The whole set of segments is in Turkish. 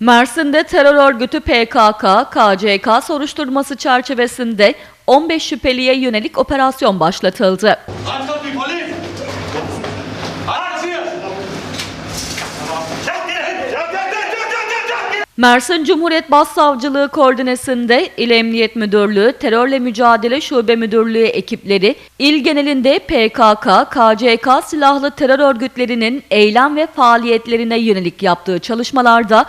Mersin'de terör örgütü PKK, KCK soruşturması çerçevesinde 15 şüpheliye yönelik operasyon başlatıldı. Mersin Cumhuriyet Başsavcılığı koordinesinde İl Emniyet Müdürlüğü, Terörle Mücadele Şube Müdürlüğü ekipleri il genelinde PKK, KCK silahlı terör örgütlerinin eylem ve faaliyetlerine yönelik yaptığı çalışmalarda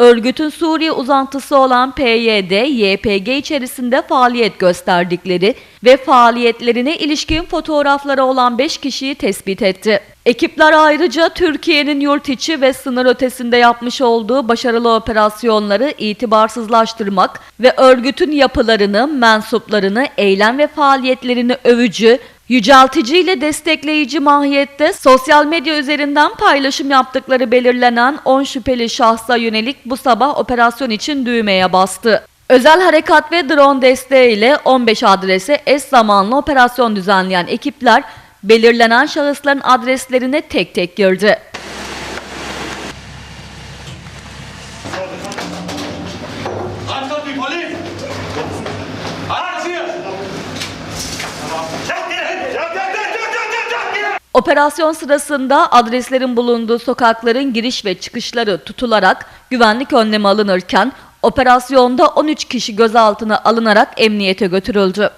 örgütün Suriye uzantısı olan PYD, YPG içerisinde faaliyet gösterdikleri ve faaliyetlerine ilişkin fotoğrafları olan 5 kişiyi tespit etti. Ekipler ayrıca Türkiye'nin yurt içi ve sınır ötesinde yapmış olduğu başarılı operasyonları itibarsızlaştırmak ve örgütün yapılarını, mensuplarını, eylem ve faaliyetlerini övücü, yüceltici ile destekleyici mahiyette sosyal medya üzerinden paylaşım yaptıkları belirlenen 10 şüpheli şahsa yönelik bu sabah operasyon için düğmeye bastı. Özel harekat ve drone desteğiyle 15 adrese eş zamanlı operasyon düzenleyen ekipler belirlenen şahısların adreslerine tek tek girdi. Aç kapıyı polis! Operasyon sırasında adreslerin bulunduğu sokakların giriş ve çıkışları tutularak güvenlik önlemi alınırken operasyonda 13 kişi gözaltına alınarak emniyete götürüldü.